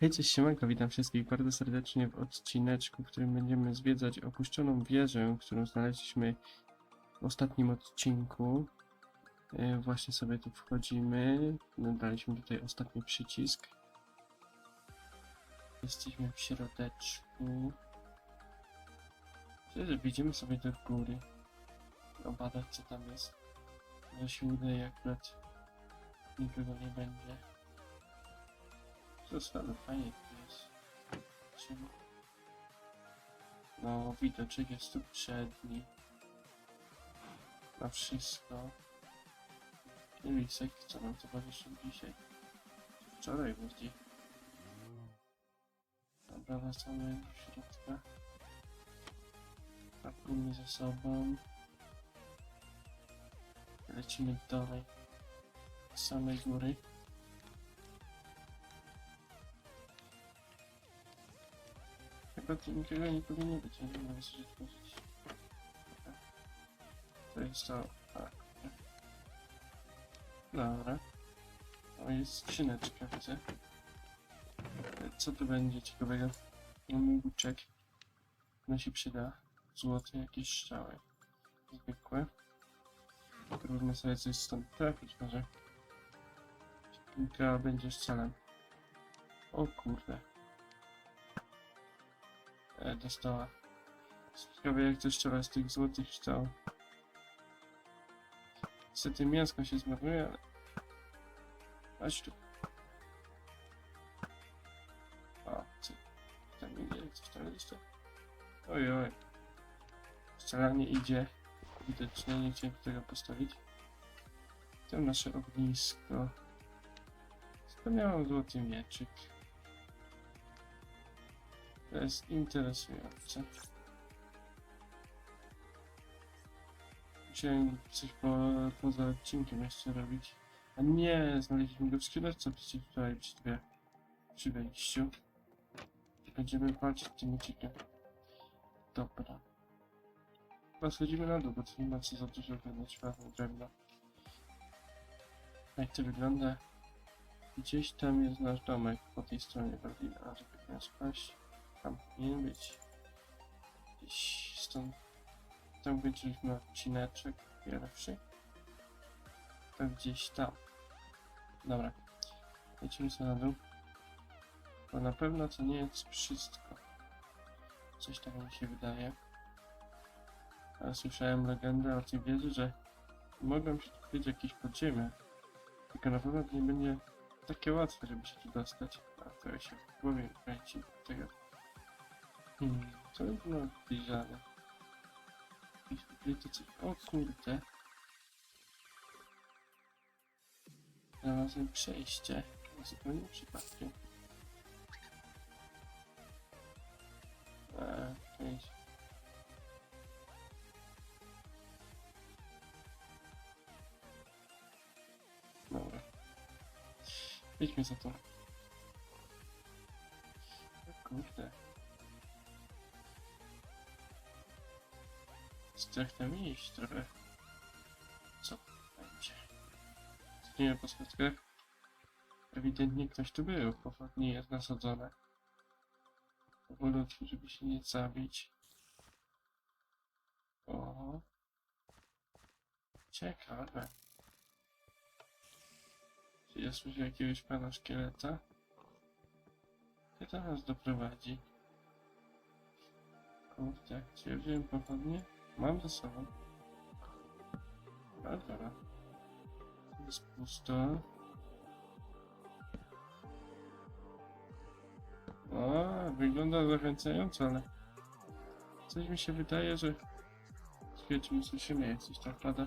Hej, cześć, siemanko, witam wszystkich bardzo serdecznie w odcineczku, w którym będziemy zwiedzać opuszczoną wieżę, którą znaleźliśmy w ostatnim odcinku. E, Właśnie sobie tu wchodzimy, No, daliśmy tutaj ostatni przycisk. Jesteśmy w środeczku. Idziemy sobie do góry, obadać co tam jest. Może się udaje akurat nikogo nie będzie. Zostało fajnie jest. No, widoczek jest tu przedni. Na wszystko. Lisek, co nam towarzyszył dzisiaj. Wczoraj bardziej. Dobra, wracamy do środka. Pakujmy ze sobą. Lecimy dalej. Z samej góry. Tu nikogo nie powinno być, nie wiem, otworzyć. Dobra. To jest to... Tak. Dobra. O, jest skrzyneczka, widzę. Co tu będzie ciekawego? Mamy łuczek. No się przyda. Złoty, jakieś strzały. Zwykłe. Próbujmy sobie coś stąd trafić, może. Kilka będzie strzelem. O kurde. E, dostała. Ciekawe jak to strzela z tych złotych strzał. Niestety mięsko się zmarnuje, ale... Chodź tu. O, co? Tam idzie, coś tam to. Oj, oj. Strzelanie idzie. Widocznie nie chciałem tego postawić. To nasze ognisko. Wspomniałem złoty mieczyk. To jest interesujące. Musiałem coś po, poza odcinkiem jeszcze robić. A nie, znaleźliśmy go w skrzyneczce przecież wczoraj przy, dwie, przy wejściu. Będziemy walczyć tym mieczykiem. Dobra. Chyba schodzimy na dół, bo tu nie ma co za dużo czarne drewno. Jak to wygląda? Gdzieś tam jest nasz domek po tej stronie Berlina, żeby nie spaść. Tam powinien być. Gdzieś stąd. Tam kończyliśmy odcineczek pierwszy. To gdzieś tam. Dobra. Lecimy sobie na dół. Bo na pewno to nie jest wszystko. Coś tak mi się wydaje. Ale słyszałem legendę o tej wieży, że mogą się odkryć jakieś podziemia. Tylko na pewno to nie będzie takie łatwe, żeby się tu dostać. A to się w głowie kręci tego. Hmm, co było zbliżane? Jakieś ukryte coś. O kurde. Znalazłem przejście. Zupełnie przypadkiem. Eee, cześć. Dobra. Idźmy za to. Kurde. Strach tam iść trochę. Co będzie? Schodzimy po schodkach. Ewidentnie ktoś tu był, pochodnie jest nasadzone. Powolutku, żeby się nie zabić. O. Ciekawe. Czy ja słyszę jakiegoś pana szkieleta? Gdzie to nas doprowadzi? Kurde, ja wziąłem pochodnie? Mam ze sobą. Dobra, dobra. Jest pusto. O, wygląda zachęcająco, ale coś mi się wydaje, że Słuchajcie, my słyszymy, jak coś tam pada.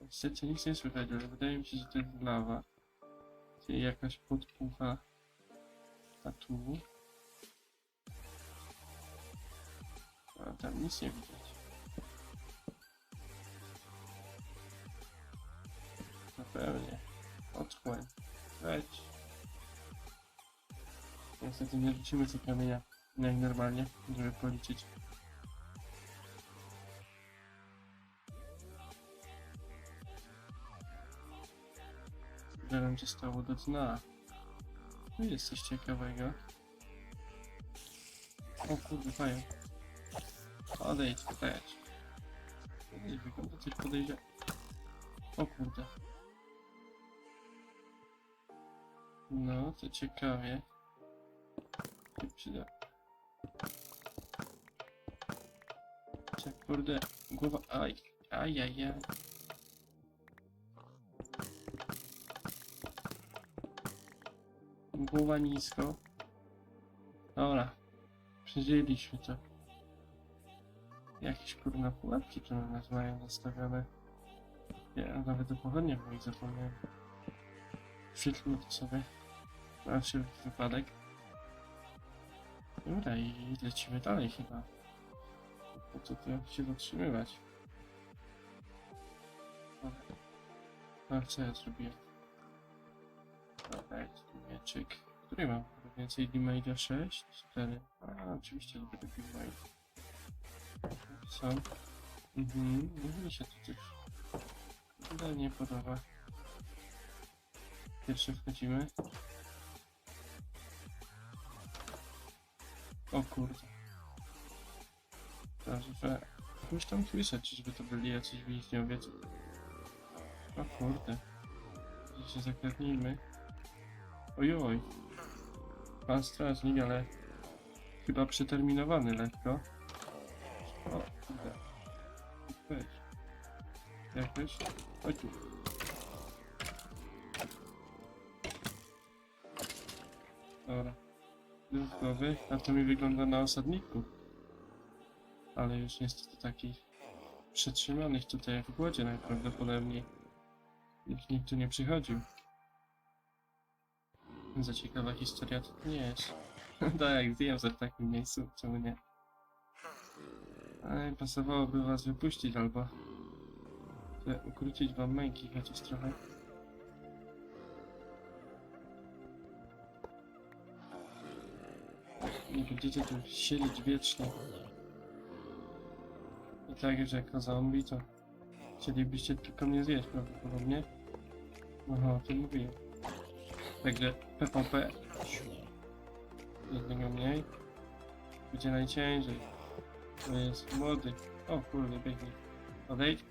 Niestety nic nie słychać, ale wydaje mi się, że to jest lawa. Czyli jakaś podpucha. A tu? A tam nic nie widać. No pewnie. Wejdź. Niestety nie rzucimy co kamienia jak normalnie, żeby policzyć. Ile nam zostało do dna? Tu jest coś ciekawego. O kurde, fają. Odejdź, odejdź. Odejdź, wygląda coś podejrzane. O kurde. No, to ciekawie. się przyda. Czek, kurde, głowa, aj, aj, aj, aj. Głowa nisko. Dobra, przeżyliśmy to. Jakieś kurna pułapki tu na nas mają nastawione. Ja nawet o pochodnie moich zapomniałem. Przytlmy to sobie. Na wszelki wypadek. Dobra i lecimy dalej chyba. Po co tu się zatrzymywać? A co ja zrobiłem? Dobra, jest mieczyk. Który mam? Więcej damage'a 6? 4. A, oczywiście lubię damage. Są. Mhm, mi się to coś Nadal nie podoba. Pierwszy wchodzimy. O kurde. Dobrze. Już tam słyszę, czyżby to byli jacyś więźniowie. co- O kurde. Się zakradnijmy. Ojoj. Pan strażnik, ale... Chyba przeterminowany lekko. O, kurde. Weź. Jakoś. Chodź tu. Dobra. Dodatkowy. A to mi wygląda na osadników. Ale już niestety takich przetrzymanych tutaj w głodzie najprawdopodobniej. Nikt, nikt tu nie przychodził. Za ciekawa historia to nie jest. tak, wiem, że w takim miejscu, czemu nie? Ale pasowałoby was wypuścić albo ukrócić wam męki chociaż trochę. Nie będziecie tu siedzieć wiecznie. I tak, że jako zombie, to chcielibyście tylko mnie zjeść prawdopodobnie. Aha, o tym mówiłem. Także PvP. Jednego mniej. Będzie najciężej. To jest młody. O kurde, biegnie. Odejdź.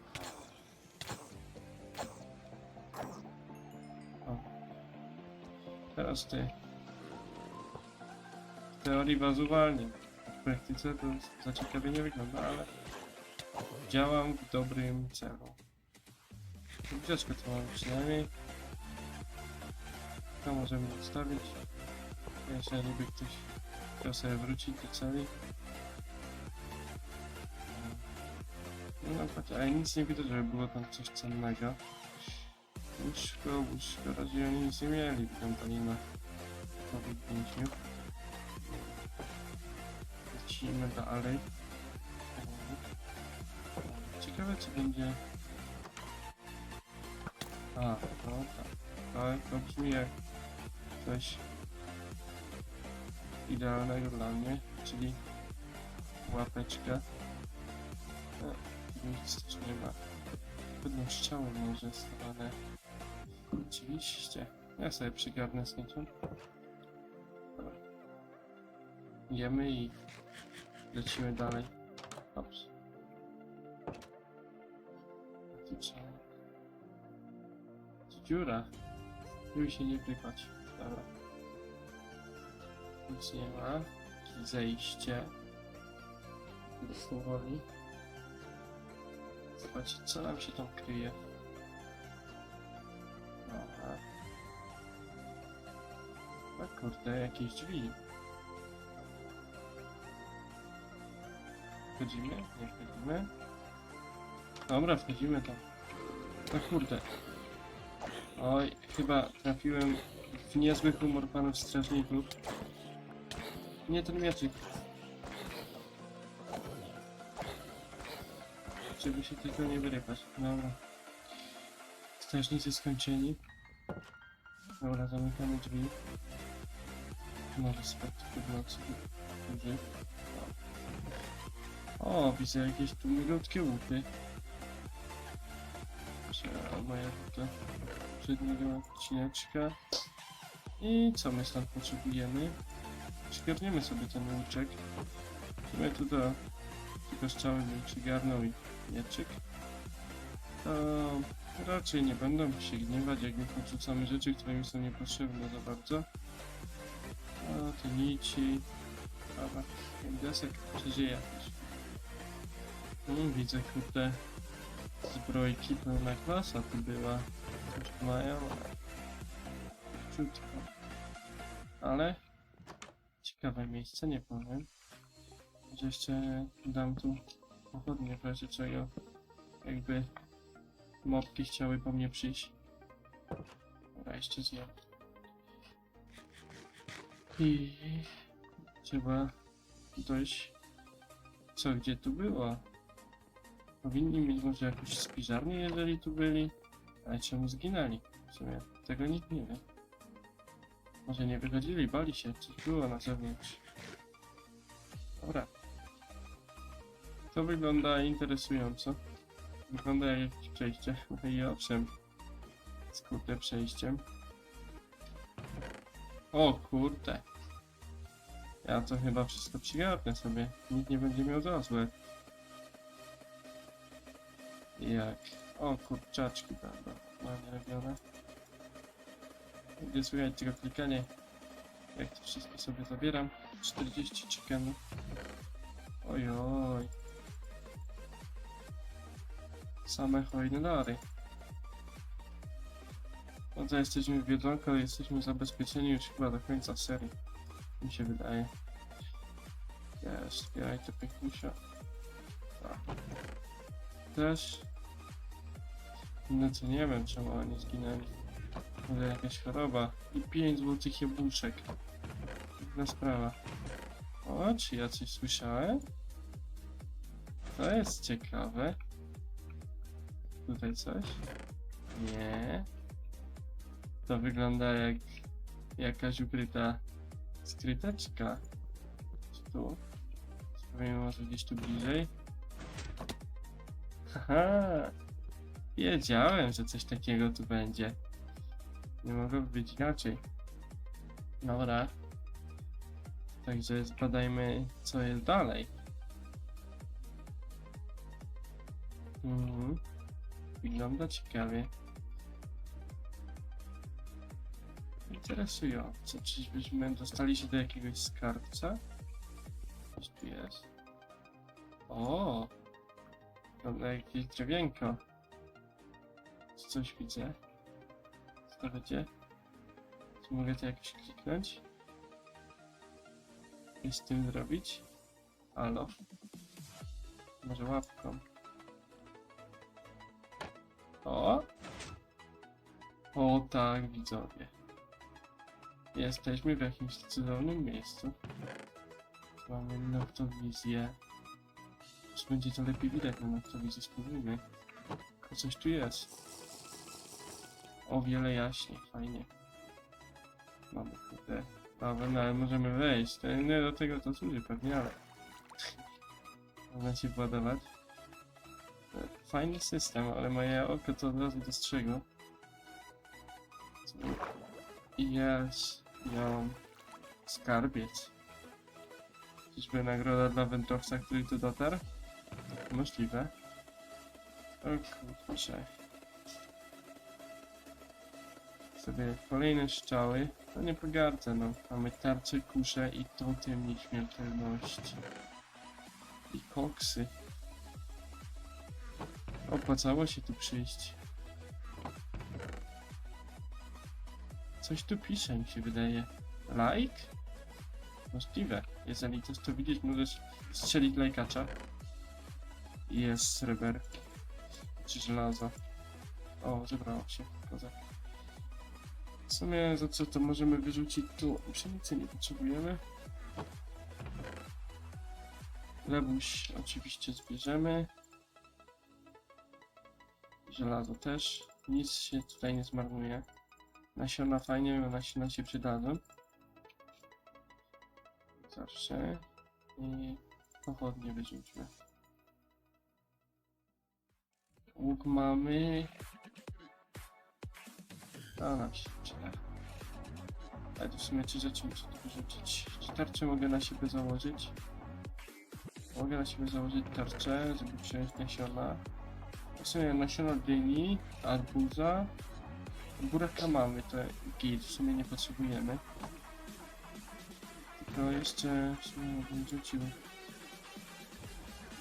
Teraz ty. W teorii was uwalniam. W praktyce to za ciekawie nie wygląda, ale działam w dobrym celu. Widoczkę to mamy przynajmniej. To możemy odstawić. Jeżeli by ktoś chciał sobie wrócić do celi. No patrz, ale nic nie widać, żeby było tam coś cennego. Łóżko, łóżko, raczej oni nic nie mieli, wyglądali na COVID-5. Lecimy dalej. Ciekawe co będzie... A, no tak. Tak, to brzmi jak coś idealnego dla mnie, czyli łapeczka. Nic nie ma. Pewną strzałą może ale oczywiście. Ja sobie przygarnę z niczym. Jemy i lecimy dalej. Dobrze. Tu trzeba... Dziura. Tu się nie wykać. Dobra. Nic nie ma. Zejście. Powoli. Zobaczcie, co nam się tam kryje. Aha. A kurde, jakieś drzwi. Wchodzimy? Nie wchodzimy. Dobra, wchodzimy tam. No kurde. Oj, chyba trafiłem w niezły humor panów strażników. Nie ten mieczyk. Żeby się tego nie wyrypać. Dobra. Strażnicy skończeni. Dobra, zamykamy drzwi. Może spać w nocy. Duży. O, widzę jakieś tu milutkie łupy. Moja to poprzedniego odcineczka. I co my stąd potrzebujemy? Przygarniemy sobie ten łuczek. Sumie tu do tylko strzały bym przygarnął i mieczyk. To raczej nie będą się gniewać, jak my podrzucamy rzeczy, które mi są niepotrzebne za bardzo. O, te nici. Dobra, desek przeżyje jakoś. Mm, widzę, kurde, zbrojki pełna klasa tu była. Coś tu mają. Króciutko. Ale... Ciekawe miejsce, nie powiem. Że jeszcze dam tu pochodnie w razie czego. Jakby mopki chciały po mnie przyjść. Dobra, jeszcze zjem. I trzeba dojść. Co, gdzie tu było? Powinni mieć może jakąś spiżarnię, jeżeli tu byli. Ale czemu zginęli? W sumie tego nikt nie wie. Może nie wychodzili, bali się, coś było na zewnątrz. Dobra. To wygląda interesująco. Wygląda jak jakieś przejście. I owszem, z kurde przejściem. O kurde. Ja to chyba wszystko przygarnę sobie. Nikt nie będzie miał za złe. Jak? O kurczaczki będą ładnie robione. Gdzie słychać tylko klikanie. Jak to wszystko sobie zabieram. 40 chickenów. Ojoj. Same hojne dary. To jesteśmy w Biedronku, ale jesteśmy zabezpieczeni już chyba do końca serii. Mi się wydaje. Jest, zbieraj to pięknisio. Tak. Też. No to nie wiem czemu oni zginęli. Może jakaś choroba. I 5 złotych jabłuszek. Inna sprawa. O, czy ja coś słyszałem? To jest ciekawe. Tutaj coś? Nie. To wygląda jak jakaś ukryta skryteczka. Czy tu? Spróbujmy może gdzieś tu bliżej. Haha! Wiedziałem, że coś takiego tu będzie. Nie mogło być inaczej. Dobra. Także zbadajmy, co jest dalej. Mhm. Wygląda ciekawie. Interesujące. Czyżbyśmy dostali się do jakiegoś skarbca? Coś tu jest. O! Wygląda jak jakieś drewienko. Coś widzę? Co to będzie? Czy mogę to jakoś kliknąć? I z tym zrobić? Halo? Może łapką? O! O tak, widzowie. Jesteśmy w jakimś cudownym miejscu. Mamy noktowizję. Czy będzie to lepiej widać na noktowizji? Spróbujmy. O, coś tu jest. O wiele jaśniej, fajnie. Mamy tutaj lawę, no ale możemy wejść. To nie do tego to służy pewnie, ale... Można się władować. Fajny system, ale moje oko to od razu dostrzegło. I jest ją skarbiec. Czyżby nagroda dla wędrowca, który tu dotarł? Możliwe. O kurczę. Sobie kolejne strzały. No nie pogardzę, no. Mamy tarcze, kusze i totem nieśmiertelności. I koksy. Opłacało się tu przyjść. Coś tu pisze, mi się wydaje. Like? Możliwe. Jeżeli chcesz to widzieć, możesz strzelić lajkacza. Jest sreber. Czy żelazo. O, zebrało się. Kozak. W sumie za co to możemy wyrzucić tu? Pszenicy nie potrzebujemy. Lebuś oczywiście zbierzemy. Żelazo też. Nic się tutaj nie zmarnuje. Nasiona fajnie, bo nasiona się przydadzą. Zawsze. I pochodnie wyrzućmy. Łuk mamy. To nam się przyda. Ale to w sumie trzy rzeczy muszę tu wyrzucić. Czy tarczę mogę na siebie założyć? Mogę na siebie założyć tarczę, żeby przyjąć nasiona. W sumie nasiona dyni, arbuza. Buraka mamy, to git, w sumie nie potrzebujemy. Tylko jeszcze w sumie bym rzucił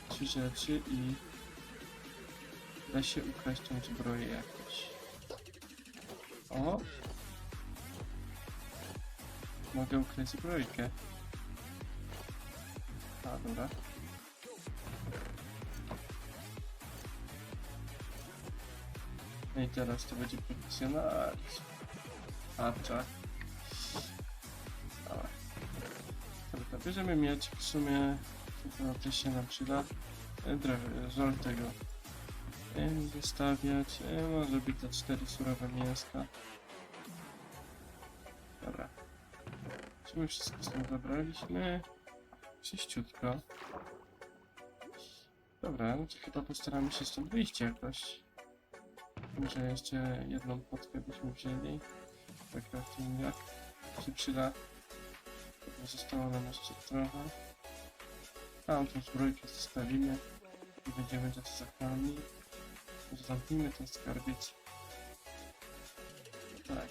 trzy rzeczy i da się ukraść tą zbroję jakoś. O! Mogę ukraść zbrojkę. A, dobra. No i teraz to będzie profesjonalizm. Tarcza. Dobra. Dobra, bierzemy miecz, w sumie to też się nam przyda. E, Drewno, żal tego. E, Zostawiać, e, może być te cztery surowe mięska. Dobra. Czy my wszystko stąd zabraliśmy? Czyściutko. Dobra, no to chyba postaramy się stąd wyjść jakoś. Może jeszcze jedną potkę byśmy wzięli. Do craftinga. Się przyda. Zostało nam jeszcze trochę. Tam tą zbrojkę zostawimy. I będziemy za zakami. Zamknijmy ten skarbiec. Tak,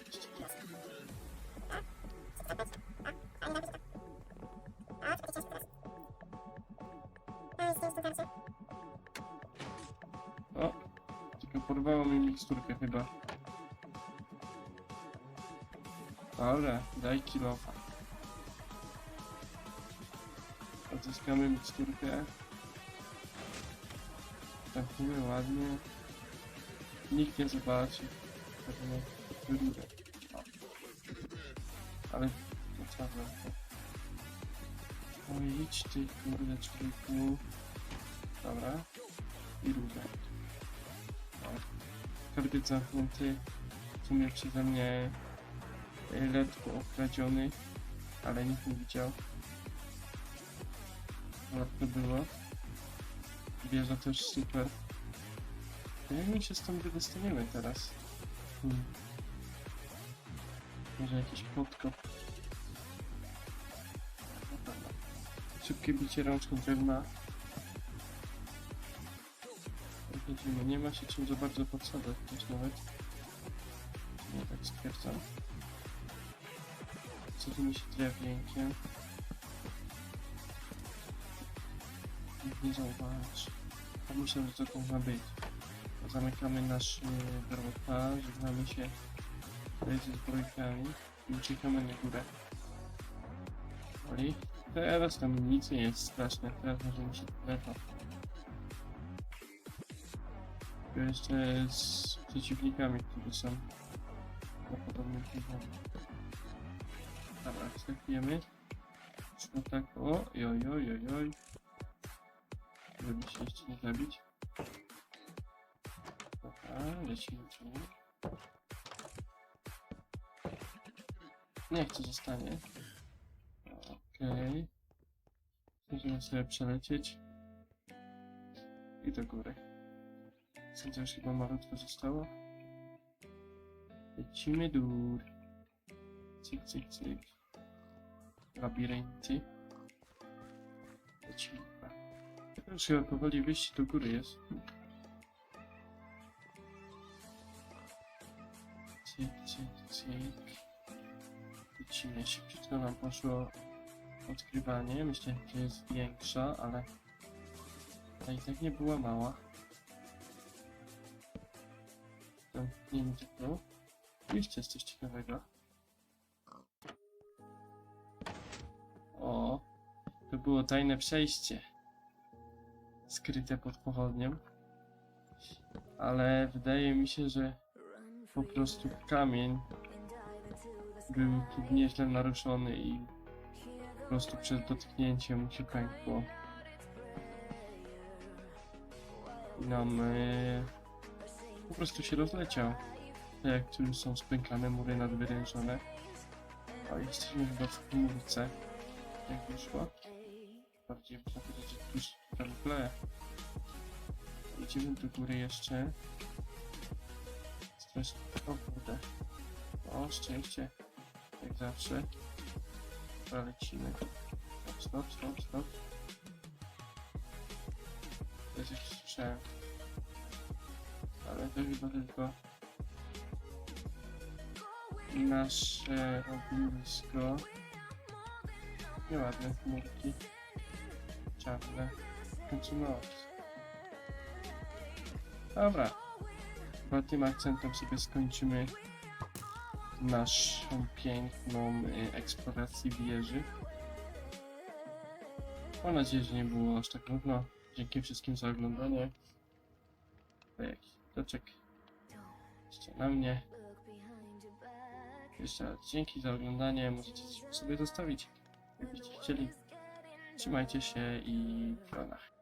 chyba. Dobra, daj kilofa. Odzyskamy miksturkę. Trafimy ładnie. Nikt nie zobaczy. Pewnie. O. Ale to czarno. Oj, idź ty kurde człowieku. Dobra. I rurę. Karbiec zamknięty. W sumie przeze mnie e, letko okradziony, ale nikt nie widział. Łatwo było. Wieża też super. To Jak my się stąd wydostaniemy teraz? Hmm. Może jakiś podkop. No. Szybkie bicie rączką drewna. Widzimy, nie ma się czym za bardzo podsadzać też nawet. Nie tak stwierdzam. Wsadzimy się drewienkiem. Nie zauważy. A myślę, że to ma być. Zamykamy nasz drogota, żegnamy się ze zbrojkami i uciekamy na górę. Oli? Teraz tam nic nie jest straszne, teraz możemy się lewa. Jeszcze z przeciwnikami, którzy są na podobnym poziomie. Dobra, skakujemy. No tak, o, joj, joj, joj, joj. Żeby się jeszcze nie zabić. Dobra, lecimy tu. Niech to zostanie. Okej. Możemy sobie przelecieć. I do góry. Sądzę, już chyba malutko zostało. Lecimy dur. Cyk, cyk, cyk. Labirynty. Lecimy. Już chyba powoli wyjście do góry jest. Cyk, cyk, cyk. Lecimy. Szybciutko nam poszło odkrywanie. Myślę, że jest większa, ale... Ale i tak nie była mała. Zamknijmy to. Jeszcze jest coś ciekawego. O, to było tajne przejście. Skryte pod pochodnią. Ale wydaje mi się, że po prostu kamień był tu nieźle naruszony i po prostu przed dotknięciem się pękło. I nam e, po prostu się rozleciał. Tak jak tu są spękane mury nadwyrężone. A jesteśmy chyba w komórce. Jak wyszło. Bardziej można powiedzieć, że tuż w tle. Idziemy do góry jeszcze. O kurde. O, szczęście. Jak zawsze. Dobra, lecimy. Stop, stop, stop. To jest jakiś słyszałem. Ale to chyba tylko nasze ognisko. Nieładne chmurki. Czarne. Końcu noc. Dobra. Chyba tym akcentem sobie skończymy naszą piękną y, eksplorację wieży. Mam nadzieję, że nie było aż tak nudno. Dzięki wszystkim za oglądanie. To doczek jeszcze na mnie. Jeszcze raz dzięki za oglądanie. Możecie sobie zostawić, jakbyście chcieli. Trzymajcie się i w.